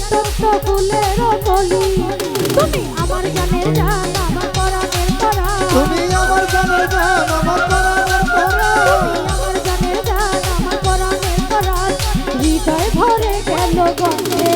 ফুটন্ত ফুলের কলি তুমি আমার জানের জান আমার পরাণের পরা। তুমি আমার জানের জান আমার পরাণের পরা। আমার জানের জান আমার পরাণের পরা। হৃদয় ভরে গেল গন্ধে।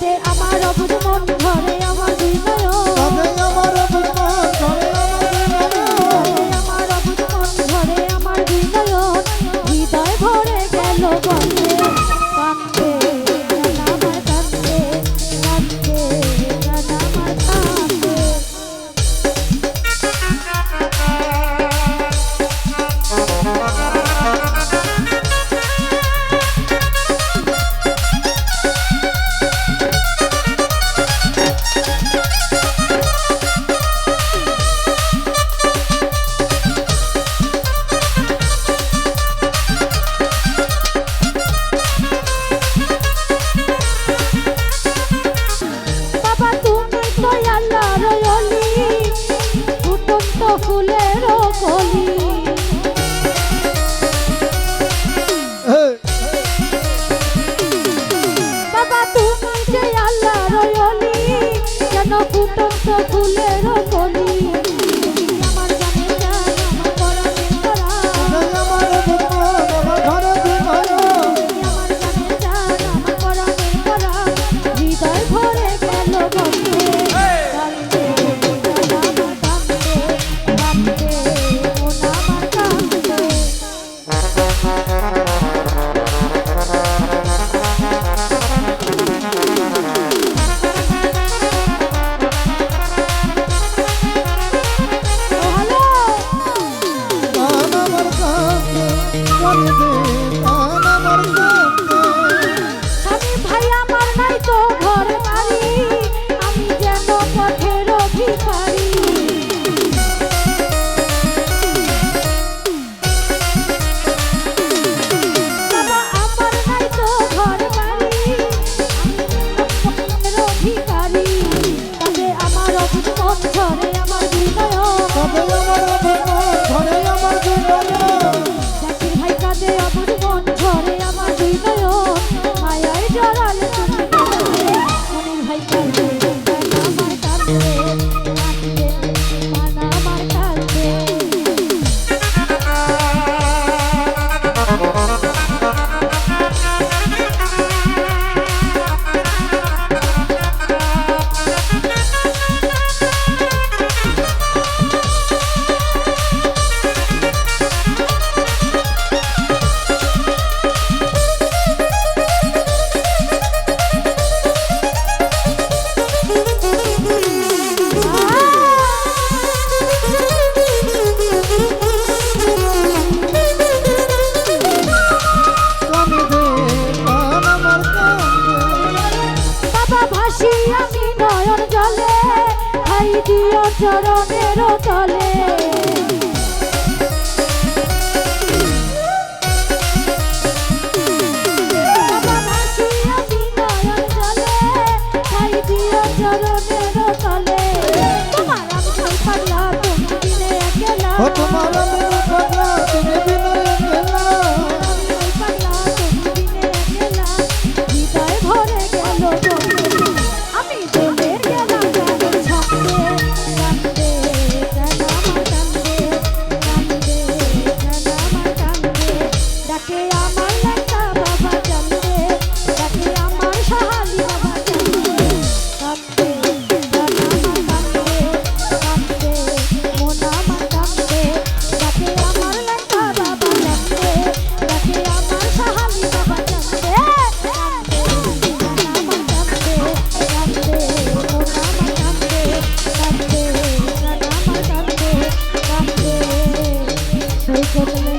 রাতে আমার অবুধ মন ঘরে What is it? রাখিও চরণের তলে। চরণের তলে। তোমার আমি পারলাম তুমি দিনে একলা তোমার করে